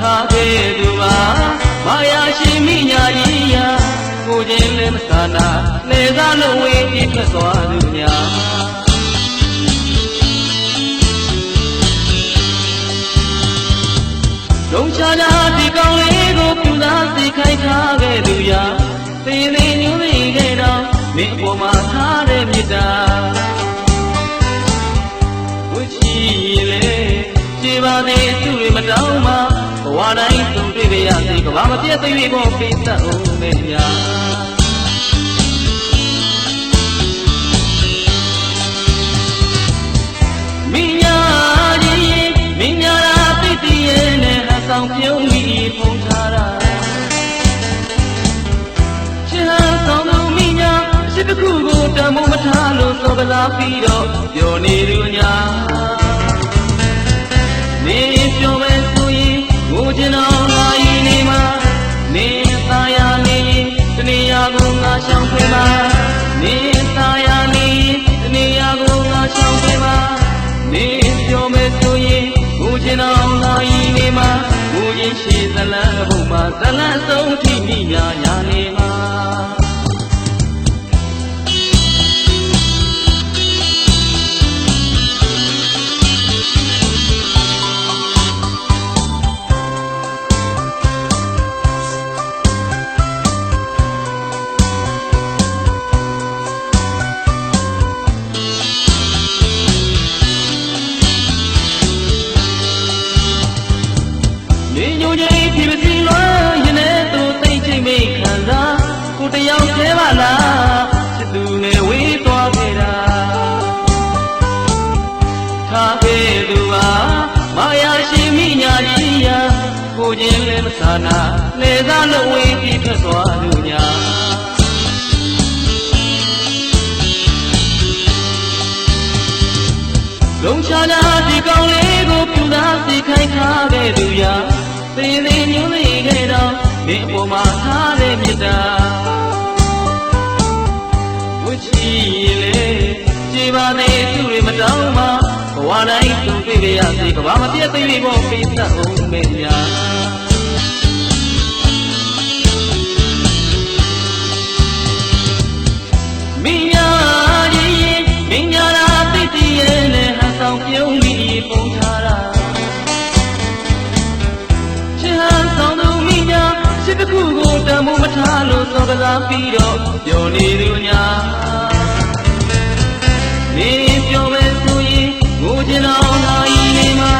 ထားခဲ့သူပါမာယာရှိမိညာကြီးယာကိုခြင်းလည်းမသာနာလေသာလုံးဝေးပြီးထွက်သွားသူညာလုံးချလာဒီကောင်းလေးကိုပူသာစေခိုင်းထားခဲ့သူယာသေသေးညွှန်နေခဲ့တော့မင်းပေါ်မှာထားတဲ့မြစ်တာ ရစေကဘာမပြတ်သေးဘောပိသတ်အောင်မေညာမင်းညာကြီးမင်းညာရာပိတိရဲ့နဲ့ဟဆောင်ပြုံးပြီးဖုံးထားတာချစ်ဟန်ဆောင်သူမင်းညာအစ်တစ်ခုကိုတမိုးမထားလို့စောကစားပြီးတော့ပြောနေသူညာ ငါရှောင်ခွေမှာနေသားရနေရင်တနေရာကိုငါရှောင်ခွေမှာနေပြောမယ်ဆိုရင်ကိုချင်တော်လာရင်နေမှာကိုရင်ရှိသလန်းဘုံမှာဇလန်းဆုံးထိမိညာညာနေမှာ ညိုကြီးဖြစ်မစီလွမ်းရင်နဲ့သူသိချိတ်မိခံစားကိုတယောက်တည်းပါလားချစ်သူနဲ့ဝေးသွားခဲ့တာထားခဲ့သူဟာမာယာရှိမိညာကြီးရာကိုချင်းလည်းမဆာနာလေသာလုံးဝေးပြီးထွက်သွားသူညာလုံးချာချာဒီကောင်လေးကိုပြူသားစီခိုင်းထားခဲ့သူရာ သေသေးညွှန်းနေခဲ့တော့ဒီအပေါ်မှာထားတဲ့မြတ်တာဝချီလေကြည်ပါသေးသူတွေမတောင်းမှဘဝတိုင်းသူတွေ့ကြရစေကဘာမပြတ်သေးဘောပိသတ်အောင်မေညာ ထားလို့စောကစားပြီးတော့ပြောနေသူညာနေပြောမယ်ဆိုရင်ငိုချင်တော့လာရင်နေမှာ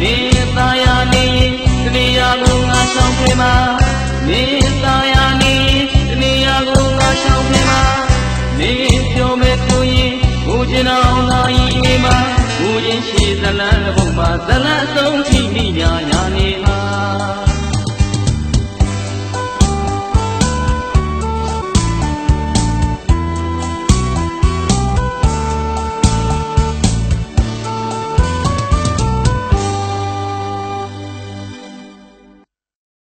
နေသားရနေရင်တနေရာကိုငါဆောင်ခွေမှာနေသားရနေရင်တနေရာကိုငါဆောင်ခွေမှာနေပြောမယ်ဆိုရင်ကိုကျင်အောင်လာရင်နေမှာကိုရင်ရှိဇလန်းဘုံမှာဇလန်းအဆုံးထိမိ